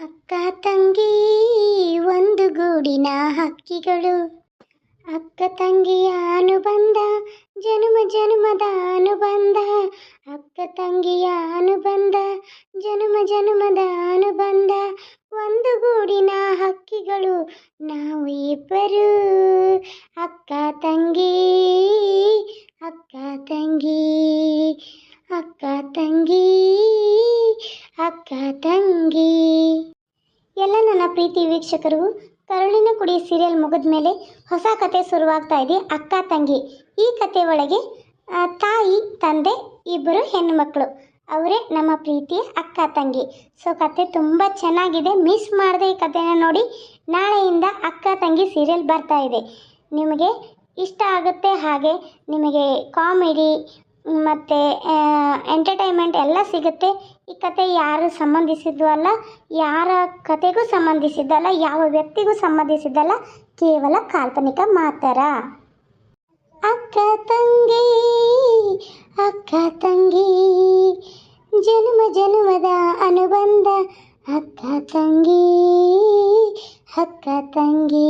ಅಕ್ಕ ತಂಗಿ, ಒಂದು ಗೂಡಿನ ಹಕ್ಕಿಗಳು. ಅಕ್ಕ ತಂಗಿಯ ಅನುಬಂಧ, ಜನುಮ ಜನುಮದ ಅನುಬಂಧ. ಅಕ್ಕ ತಂಗಿಯ ಅನುಬಂಧ, ಜನುಮ ಜನುಮದ ಅನುಬಂಧ. ಒಂದು ಗೂಡಿನ ಹಕ್ಕಿಗಳು ನಾವು ಇಬ್ಬರು. ಅಕ್ಕ ತಂಗಿ ಅಕ್ಕ ತಂಗಿ ಅಕ್ಕ ತಂಗಿ ಅಕ್ಕ ತಂಗಿ. ಪ್ರೀತಿ ವೀಕ್ಷಕರು, ಕರುಳಿನ ಕುಡಿ ಸೀರಿಯಲ್ ಮುಗಿದ ಮೇಲೆ ಹೊಸ ಕತೆ ಶುರುವಾಗ್ತಾ ಇದೆ. ಅಕ್ಕ, ತಂಗಿ, ಈ ಕತೆ ಒಳಗೆ ತಾಯಿ, ತಂದೆ, ಇಬ್ಬರು ಹೆಣ್ಣುಮಕ್ಕಳು ಅವರೇ ನಮ್ಮ ಪ್ರೀತಿಯ ಅಕ್ಕ, ತಂಗಿ. ಸೊ ಕತೆ ತುಂಬ ಚೆನ್ನಾಗಿದೆ. ಮಿಸ್ ಮಾಡದೆ ಈ ಕತೆನ ನೋಡಿ ನಾಳೆಯಿಂದ ಅಕ್ಕ, ತಂಗಿ ಸೀರಿಯಲ್ ಬರ್ತಾ ಇದೆ. ನಿಮಗೆ ಇಷ್ಟ ಆಗುತ್ತೆ ಹಾಗೆ ನಿಮಗೆ ಕಾಮಿಡಿ ಮತ್ತು ಎಂಟರ್ಟೈನ್ಮೆಂಟ್ ಎಲ್ಲ ಸಿಗುತ್ತೆ. ಈ ಕತೆ ಯಾರು ಸಂಬಂಧಿಸಿದ್ದು ಅಲ್ಲ, ಯಾರ ಕತೆಗೂ ಸಂಬಂಧಿಸಿದ್ದಲ್ಲ ಯಾವ ವ್ಯಕ್ತಿಗೂ ಸಂಬಂಧಿಸಿದ್ದಲ್ಲ ಕೇವಲ ಕಾಲ್ಪನಿಕ ಮಾತ್ರ. ಅಕ್ಕ ತಂಗಿ ಅಕ್ಕ ತಂಗಿ, ಜನ್ಮ ಜನ್ಮದ ಅನುಬಂಧ. ಅಕ್ಕ ತಂಗಿ ಅಕ್ಕ ತಂಗಿ.